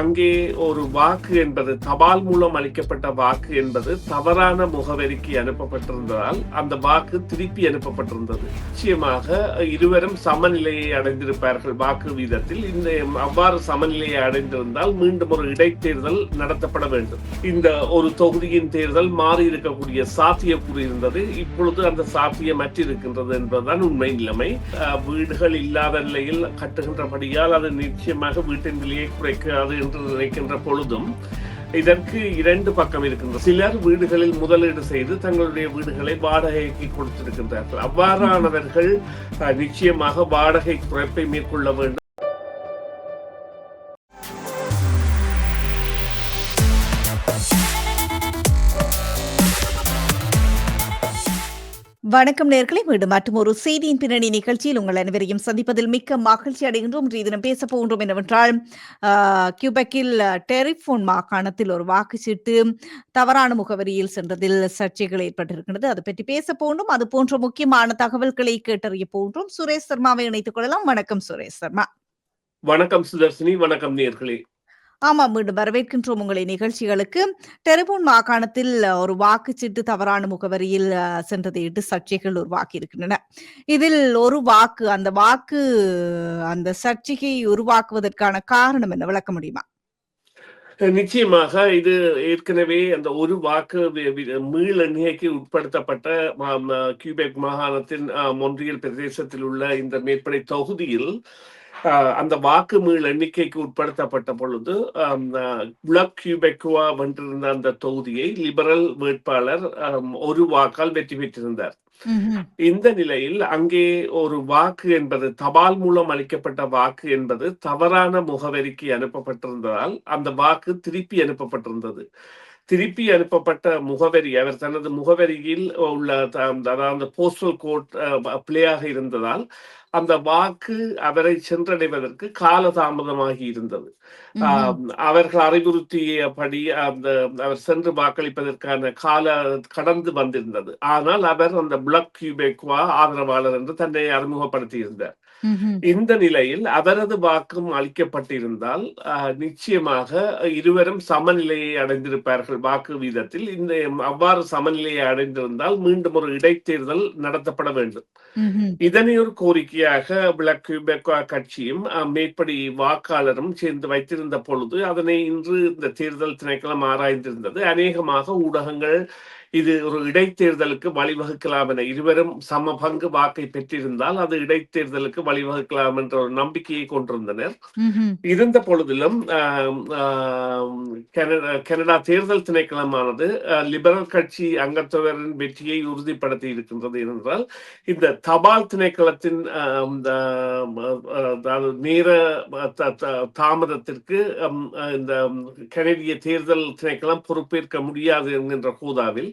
அங்கே ஒரு வாக்கு என்பது தபால் மூலம் அளிக்கப்பட்ட வாக்கு என்பது தவறான முகவரிக்கு அனுப்பப்பட்டிருந்ததால் அந்த வாக்கு திருப்பி அனுப்பப்பட்டிருந்தது. நிச்சயமாக இருவரும் சமநிலையை அடைந்திருப்பார்கள் வாக்கு வீதத்தில். இந்த அவ்வாறு சமநிலையை அடைந்திருந்தால் மீண்டும் ஒரு இடைத்தேர்தல் நடத்தப்பட வேண்டும். இந்த ஒரு தொகுதியின் தேர்தல் மாறி இருக்கக்கூடிய சாத்தியக்கூறு இருந்தது. இப்பொழுது அந்த சாத்தியம் அற்றிருக்கின்றது என்பதுதான் உண்மை நிலைமை. வீடுகள் இல்லாத நிலையில் கட்டுகின்றபடியால் அது நிச்சயமாக வீட்டின் விலையை குறைக்காது என்று நினைக்கின்ற பொழுதும் இதற்கு இரண்டு பக்கம் இருக்கின்றது சிலர் வீடுகளில் முதலீடு செய்து தங்களுடைய வீடுகளை வாடகைக்கு கொடுத்திருக்கின்றார்கள். அவ்வாறானவர்கள் நிச்சயமாக வாடகை குறைப்பை மேற்கொள்ள வேண்டும். வணக்கம் நேர்களை மீண்டும் மற்றும் ஒரு செய்தியின் பின்னணி நிகழ்ச்சியில் உங்கள் அனைவரையும் சந்திப்பதில் மிக்க மகிழ்ச்சி அடைகின்றோம். இன்றைய தினம் பேச போகின்றோம் என்னவென்றால் ஆஹ், கியூபெக்கில் டெரிஃபோன் மாகாணத்தில் ஒரு வாக்குச்சீட்டு தவறான முகவரியில் சென்றதில் சர்ச்சைகள் ஏற்பட்டிருக்கின்றது. அது பற்றி பேச போன்றோம் அது போன்ற முக்கியமான தகவல்களை கேட்டறிய போன்றோம் சுரேஷ் சர்மாவை இணைத்துக் கொள்ளலாம். வணக்கம் சுரேஷ் சர்மா. வணக்கம் சுதர்ஷினி. வணக்கம் நேர்களே. ஆமா மீண்டும் வரவேற்கின்றோம் உங்களை நிகழ்ச்சிகளுக்கு. டெரபோன் மாகாணத்தில் ஒரு வாக்குச்சீட்டு தவறான முகவரியில் சென்றதையிட்டு சர்ச்சைகள் உருவாக்கி இருக்கின்றன இதில் ஒரு வாக்கு அந்த வாக்கு அந்த சர்ச்சையை உருவாக்குவதற்கான காரணம் என்ன? விளக்க முடியுமா? நிச்சயமாக இது ஏற்கனவே அந்த ஒரு வாக்கு மீள் எண்ணிக்கைக்கு உட்படுத்தப்பட்ட கியூபெக் மாகாணத்தின் மொன்றியல் பிரதேசத்தில் உள்ள இந்த மேற்படை தொகுதியில் அந்த வாக்கு மீள் எண்ணிக்கைக்கு உட்படுத்தப்பட்ட பொழுது பிளக் கியூபெக்குவா வென்றிருந்த அந்த தொகுதியை லிபரல் வேட்பாளர் ஒரு வாக்கால் வெற்றி பெற்றிருந்தார். இந்த நிலையில் அங்கே ஒரு வாக்கு என்பது தபால் மூலம் அளிக்கப்பட்ட வாக்கு என்பது தவறான முகவரிக்கு அனுப்பப்பட்டிருந்ததால் அந்த வாக்கு திருப்பி அனுப்பப்பட்டிருந்தது திருப்பி அனுப்பப்பட்ட முகவரி அவர் தனது முகவரியில் உள்ள அதாவது போஸ்டல் கோட் பிள்ளையாக இருந்ததால் அந்த வாக்கு அவரை சென்றடைவதற்கு காலதாமதமாகி இருந்தது. அவர்கள் அறிவுறுத்தியபடி அந்த அவர் சென்று வாக்களிப்பதற்கான கால கடந்து வந்திருந்தது. ஆனால் அவர் அந்த பிளக் கியூபெக்வா ஆதரவாளர் என்று தன்னை அறிமுகப்படுத்தி இருந்தார் ம்ஹும். இந்த நிலையில் அவரது வாக்கும் அளிக்கப்பட்டிருந்தால் நிச்சயமாக இருவரும் சமநிலையை அடைந்திருப்பார்கள் வாக்கு வீதத்தில். இந்த அவ்வாறு சமநிலையை அடைந்திருந்தால் மீண்டும் ஒரு இடைத்தேர்தல் நடத்தப்பட வேண்டும். இதனை ஒரு கோரிக்கையாக பிளக் கட்சியும் மேற்படி வாக்காளரும் சேர்ந்து வைத்திருந்த பொழுது அதனை இன்று இந்த தேர்தல் திணைக்களம் ஆராய்ந்திருந்தது. அநேகமாக ஊடகங்கள் இது ஒரு இடைத்தேர்தலுக்கு வழிவகுக்கலாம் என இருவரும் சம பங்கு வாக்கை பெற்றிருந்தால் அது இடைத்தேர்தலுக்கு வழிவகுக்கலாம் என்ற ஒரு நம்பிக்கையை கொண்டிருந்தனர். இருந்த பொழுதிலும் கனடா தேர்தல் திணைக்களமானது லிபரல் கட்சி அங்கத்தவரின் வெற்றியை உறுதிப்படுத்தி இருக்கின்றது என்றால் இந்த தபால் திணைக்களத்தின் நேர தாமதத்திற்கு இந்த கனடிய தேர்தல் திணைக்களம் பொறுப்பேற்க முடியாது என்கின்ற கூதாவில்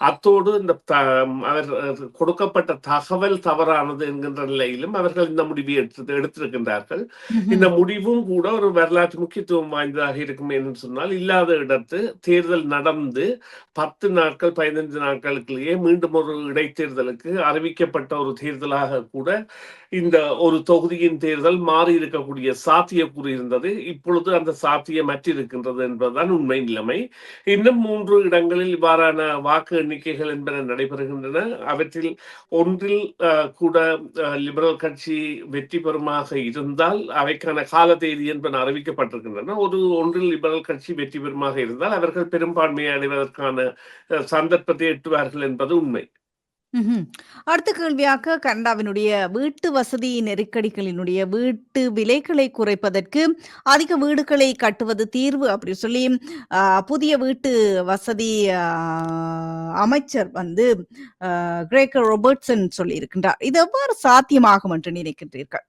அத்தோடு இந்த அவர் கொடுக்கப்பட்ட தகவல் தவறானது என்கின்ற நிலையிலும் அவர்கள் இந்த முடிவை எடுத்து எடுத்திருக்கின்றார்கள். இந்த முடிவும் கூட ஒரு வரலாற்று முக்கியத்துவம் வாய்ந்ததாக இருக்கும் என்று சொன்னால் இல்லாத இடத்து தேர்தல் நடந்து பத்து நாட்கள் பதினைந்து நாட்களுக்குள்ளேயே மீண்டும் ஒரு இடைத்தேர்தலுக்கு அறிவிக்கப்பட்ட ஒரு தேர்தலாக கூட இந்த ஒரு தொகுதியின் தேர்தல் மாறி இருக்கக்கூடிய சாத்தியக்கூறு இருந்தது. இப்பொழுது அந்த சாத்தியம் அற்றிருக்கின்றது என்பதுதான் உண்மை நிலைமை. இன்னும் மூன்று இடங்களில் இவ்வாறான வாக்கு எண்ணிக்கைகள் என்பன நடைபெறுகின்றன. அவற்றில் ஒன்றில் கூட லிபரல் கட்சி வெற்றி பெறுமாக இருந்தால் அவைக்கான கால தேதி என்பன அறிவிக்கப்பட்டிருக்கின்றன. ஒரு ஒன்றில் லிபரல் கட்சி வெற்றி பெறுமாக இருந்தால் அவர்கள் பெரும்பான்மையை அடைவதற்கான சந்தர்ப்பத்தை எட்டுவார்கள் என்பது உண்மை. ம்ஹும். அடுத்த கேள்வியாக கனடாவினுடைய வீட்டு வசதி நெருக்கடிகளினுடைய வீட்டு விலைகளை குறைப்பதற்கு அதிக வீடுகளை கட்டுவது தீர்வு அப்படி சொல்லி புதிய வீட்டு வசதி அமைச்சர் வந்து கிரேக்கர் ரொபர்ட்சன் சொல்லி இருக்கின்றார் இது எவ்வாறு சாத்தியமாகும் என்று நினைக்கின்றீர்கள்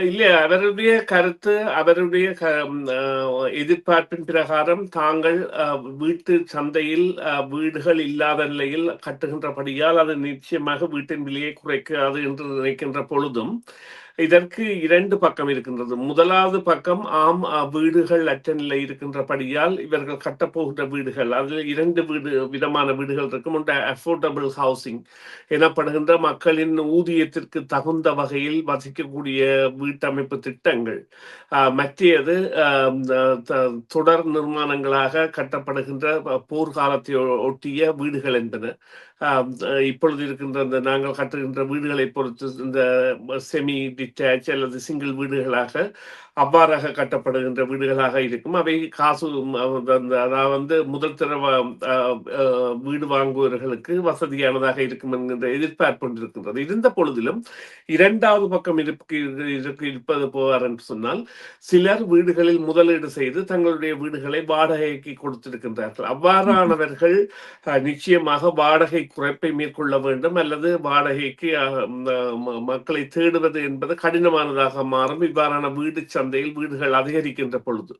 இல்ல அவருடைய கருத்து அவருடைய எதிர்பார்ப்பின் பிரகாரம் தாங்கள் வீட்டு சந்தையில் வீடுகள் இல்லாத நிலையில் கட்டுகின்றபடியால் அது நிச்சயமாக வீட்டின் விலையை குறைக்காது என்று நினைக்கின்ற பொழுதும் இதற்கு இரண்டு பக்கம் இருக்கின்றது. முதலாவது பக்கம் ஆம் வீடுகள் அற்ற நிலை இருக்கின்றபடியால் இவர்கள் கட்டப்போகின்ற வீடுகள் அதில் இரண்டு வீடு விதமான வீடுகள் இருக்கும். ஒன்று அஃபோர்டபுள் ஹவுசிங் எனப்படுகின்ற மக்களின் ஊதியத்திற்கு தகுந்த வகையில் வசிக்கக்கூடிய வீட்டமைப்பு திட்டங்கள். அஹ், மற்றையது தொடர் நிர்மாணங்களாக கட்டப்படுகின்ற போர்க்காலத்தை ஒட்டிய வீடுகள் என்பன இப்பொழுது இருக்கின்ற இந்த நாங்கள் கட்டுகின்ற வீடுகளை பொறுத்து இந்த செமி டிட்டாச் அல்லது சிங்கிள் வீடுகளாக அவ்வாறாக கட்டப்படுகின்ற வீடுகளாக இருக்கும். அவை காசு அதாவது வந்து முதல் தர வீடு வாங்குவவர்களுக்கு வசதியானதாக இருக்கும் என்கின்ற எதிர்பார்ப்பு கொண்டிருக்கின்றது இருந்த பொழுதிலும் இரண்டாவது பக்கம் இருக்கு இருப்பது போவார் என்று சொன்னால் சிலர் வீடுகளில் முதலீடு செய்து தங்களுடைய வீடுகளை வாடகைக்கு கொடுத்திருக்கின்றார்கள். அவ்வாறானவர்கள் நிச்சயமாக வாடகை குறைப்பை மேற்கொள்ள வேண்டும் அல்லது வாடகைக்கு மக்களை தேடுவது என்பது கடினமானதாக மாறும். இவ்வாறான வீடு சந்தையில் வீடுகள் அதிகரிக்கின்ற பொழுது.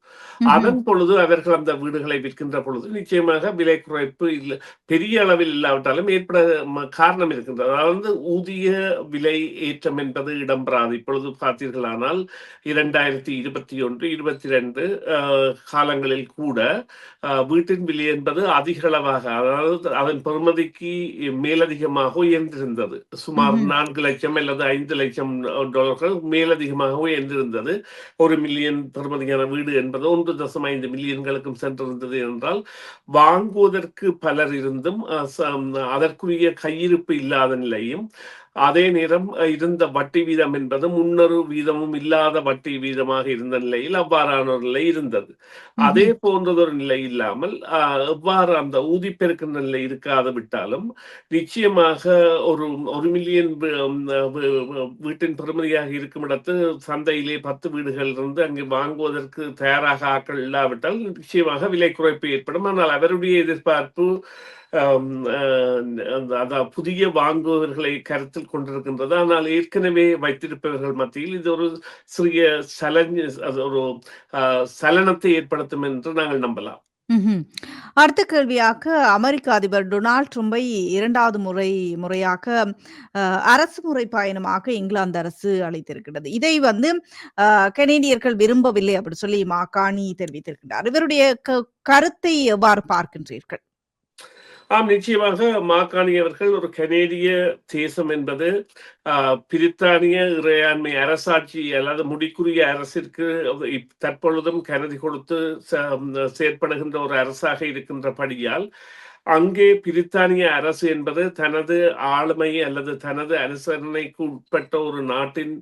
அதன் பொழுது அவர்கள் அந்த வீடுகளை விற்கின்ற பொழுது நிச்சயமாக விலை குறைப்பு இல்லை பெரிய அளவில் இல்லாவிட்டாலும் ஏற்பட காரணம் இருக்கின்றது. அதாவது ஊதிய விலை ஏற்றம் என்பது இடம்பெறாது. இப்பொழுது பார்த்தீர்களானால் இரண்டாயிரத்தி இருபத்தி ஒன்று இருபத்தி ரெண்டு காலங்களில் கூட வீட்டின் விலை என்பது அதிக அளவாக அதாவது அதன் பெறுமதிக்கு மேலதிகமாக உயர்ந்திருந்தது. சுமார். நான்கு லட்சம் அல்லது ஐந்து லட்சம் டாலர்கள் மேலதிகமாக உயர்ந்திருந்தது. ஒரு மில்லியன் பெறுமதியான வீடு என்பது ஒன்று தசம் ஐந்து மில்லியன்களுக்கும் சென்றிருந்தது என்றால் வாங்குவதற்கு பலர் இருந்தும் அதற்குரிய கையிருப்பு இல்லாத நிலையும் அதே நேரம் இருந்த வட்டி வீதம் என்பது முன்னொரு வீதமும் இல்லாத வட்டி வீதமாக இருந்த நிலையில் அவ்வாறான ஒரு நிலை இருந்தது. அதே போன்றதொரு நிலை இல்லாமல் எவ்வாறு அந்த ஊதிப்பெருக்கின்ற நிலை இருக்காது விட்டாலும் நிச்சயமாக ஒரு ஒரு மில்லியன் வீட்டின் பெறுமதியாக இருக்கும் இடத்து சந்தையிலே பத்து வீடுகள் இருந்து அங்கு வாங்குவதற்கு தயாராக ஆட்கள் இல்லாவிட்டால் நிச்சயமாக விலை குறைப்பு ஏற்படும். ஆனால் அவருடைய எதிர்பார்ப்பு அதான் புதிய வாங்குபவர்களை கருத்தில் கொண்டிருக்கின்றது. ஆனால் ஏற்கனவே வைத்திருப்பவர்கள் மத்தியில் இது ஒரு சிறிய சலஞ்ச அது ஒரு சலனத்தை ஏற்படுத்தும் என்று நாங்கள் நம்பலாம். அடுத்த கேள்வியாக அமெரிக்க அதிபர் டொனால்ட் ட்ரம்பை இரண்டாவது முறை முறையாக அரசு முறை பயணமாக இங்கிலாந்து அரசு அழைத்திருக்கிறது இதை வந்து கனேடியர்கள் விரும்பவில்லை அப்படி சொல்லி மாகாணி தெரிவித்திருக்கிறார் இவருடைய க- கருத்தை எவ்வாறு பார்க்கின்றீர்கள்? ஆம் நிச்சயமாக மாக்காணி அவர்கள் ஒரு கனேடிய தேசம் என்பது பிரித்தானிய இறையாண்மை அரசாட்சி அல்லது முடிக்குரிய அரசிற்கு தற்பொழுதும் கருதி கொடுத்து செயற்படுகின்ற ஒரு அரசாக இருக்கின்றபடியால் அங்கே பிரித்தானிய அரசு என்பது தனது ஆளுமை அல்லது தனது அனுசரணைக்கு உட்பட்ட ஒரு நாட்டின்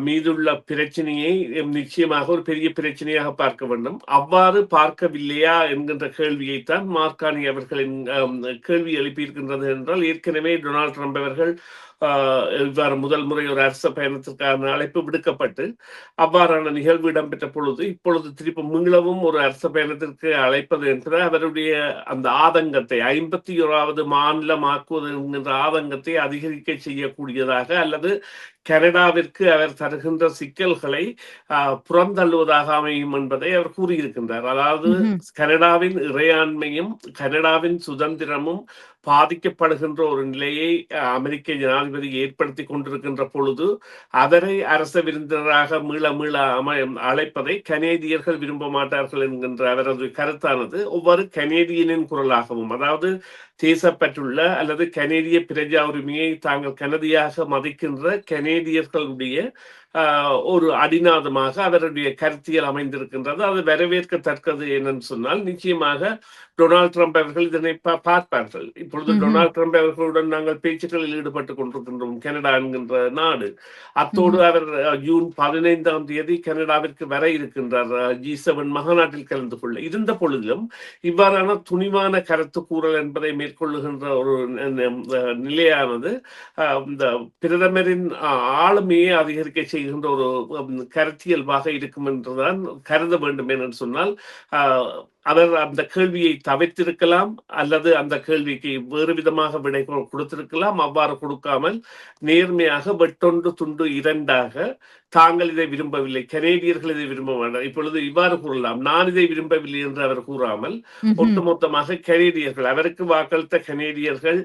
மீதுள்ள பிரச்சனையை நிச்சயமாக ஒரு பெரிய பிரச்சனையாக பார்க்க வேண்டும். அவ்வாறு பார்க்கவில்லையா என்கின்ற கேள்வியைத்தான் மார்க்கானி அவர்களின் கேள்வி எழுப்பியிருக்கின்றது என்றால் ஏற்கனவே டொனால்ட் ட்ரம்ப் அவர்கள் இவ்வாறு முதல் முறை ஒரு அரச பயணத்திற்கான அழைப்பு விடுக்கப்பட்டு அவ்வாறான நிகழ்வு இடம்பெற்ற பொழுது இப்பொழுது திருப்பி மீளவும் ஒரு அரச பயணத்திற்கு அழைப்பது என்ற அவருடைய அந்த ஆதங்கத்தை ஐம்பத்தி ஓராவது மாநிலமாக்குவது என்கின்ற ஆதங்கத்தை அதிகரிக்க செய்யக்கூடியதாக அல்லது கனடாவிற்கு அவர் தருகின்ற சிக்கல்களை புறந்தள்ளுவதாக அமையும் என்பதை அவர் கூறியிருக்கின்றார் அதாவது. கனடாவின் இறையாண்மையும் கனடாவின் சுதந்திரமும் பாதிக்கப்படுகின்ற ஒரு நிலையை அமெரிக்க ஜனாதிபதி ஏற்படுத்தி கொண்டிருக்கின்ற பொழுது அவரை அரச விருந்தினராக மீள மீள அம அழைப்பதை கனேடியர்கள் விரும்ப மாட்டார்கள் என்கின்ற அவரது கருத்தானது ஒவ்வொரு கனேடியனின் குரலாகவும் அதாவது தேசப்பட்டுள்ள அல்லது கனேடிய பிரஜா உரிமையை தாங்கள் கனதியாக மதிக்கின்ற கனேடியர்களுடைய ஒரு அடிநாதமாக அவருடைய கருத்தியல் அமைந்திருக்கின்றது. அது வரவேற்கத்தக்கது என்னன்னு சொன்னால் நிச்சயமாக டொனால்ட் ட்ரம்ப் அவர்கள் இதனை பார்ப்பார்கள். இப்பொழுது. டொனால்ட் ட்ரம்ப் அவர்களுடன் நாங்கள் பேச்சுக்களில் ஈடுபட்டுக் கொண்டிருக்கின்றோம் கனடா என்கின்ற நாடு. அத்தோடு அவர் ஜூன் பதினைந்தாம் தேதி கனடாவிற்கு வர இருக்கின்றார். ஜி செவன் மகாநாட்டில் கலந்து கொள்ள. இருந்த பொழுதிலும் இவ்வாறான துணிவான கருத்து கூறல் என்பதை மேற்கொள்ளுகின்ற ஒரு நிலையானது இந்த பிரதமரின் ஆளுமையை அதிகரிக்க செய்கின்ற ஒரு கருத்தியல்பாக இருக்கும் என்றுதான் கருத வேண்டும் என்று சொன்னால் அவர் அந்த கேள்வியை தவிர்த்திருக்கலாம் அல்லது அந்த கேள்விக்கு வேறு விதமாக விடை கொடுத்திருக்கலாம். அவ்வாறு கொடுக்காமல் நேர்மையாக வெட்டொன்று துண்டு இரண்டாக தாங்கள் இதை விரும்பவில்லை. கனேடியர்கள் இதை விரும்ப வேண்டாம். இப்பொழுது இவ்வாறு கூறலாம். நான் இதை விரும்பவில்லை என்று அவர் கூறாமல். ஒட்டுமொத்தமாக கனேடியர்கள் அவருக்கு வாக்களித்த கனேடியர்கள்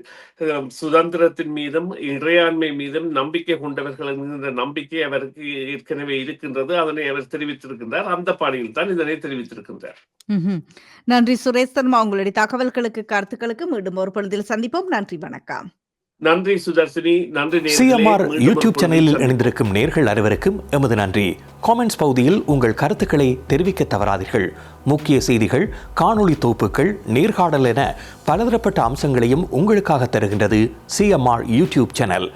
சுதந்திரத்தின் மீதும் இறையாண்மை மீதும் நம்பிக்கை கொண்டவர்கள் என்கின்ற நம்பிக்கை அவருக்கு ஏற்கனவே இருக்கின்றது. அதனை அவர் தெரிவித்திருக்கின்றார். அந்த பாணியில் தான் இதனை தெரிவித்திருக்கின்றார். நன்றி சுரேஷ் சர்மா. உங்களுடைய தகவல்களுக்கு கருத்துக்களுக்கு மீண்டும் ஒரு பொழுதில் சந்திப்போம். நன்றி வணக்கம். நன்றி சுதர்சினி. நன்றி. சிஎம்ஆர் யூடியூப் சேனலில். இணைந்திருக்கும் நேர்கள் அனைவருக்கும் எமது நன்றி. காமெண்ட்ஸ் பகுதியில் உங்கள் கருத்துக்களை தெரிவிக்க தவறாதீர்கள். முக்கிய செய்திகள் காணொளி தொகுப்புகள் நேர்காணல் என பலதரப்பட்ட அம்சங்களையும் உங்களுக்காக தருகின்றது சிஎம்ஆர் யூடியூப் சேனல்.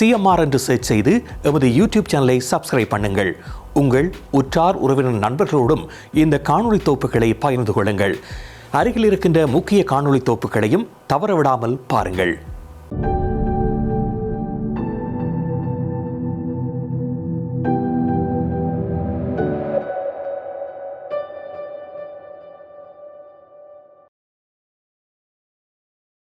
சிஎம்ஆர் என்று சர்ச் செய்து எமது யூடியூப் சேனலை சப்ஸ்கிரைப் பண்ணுங்கள். உங்கள் உற்றார் உறவினர் நண்பர்களோடும் இந்த காணொலி தொகுப்புகளை பகிர்ந்து கொள்ளுங்கள். அருகில் இருக்கின்ற முக்கிய காணொலி தொகுப்புகளையும் தவறவிடாமல் பாருங்கள்.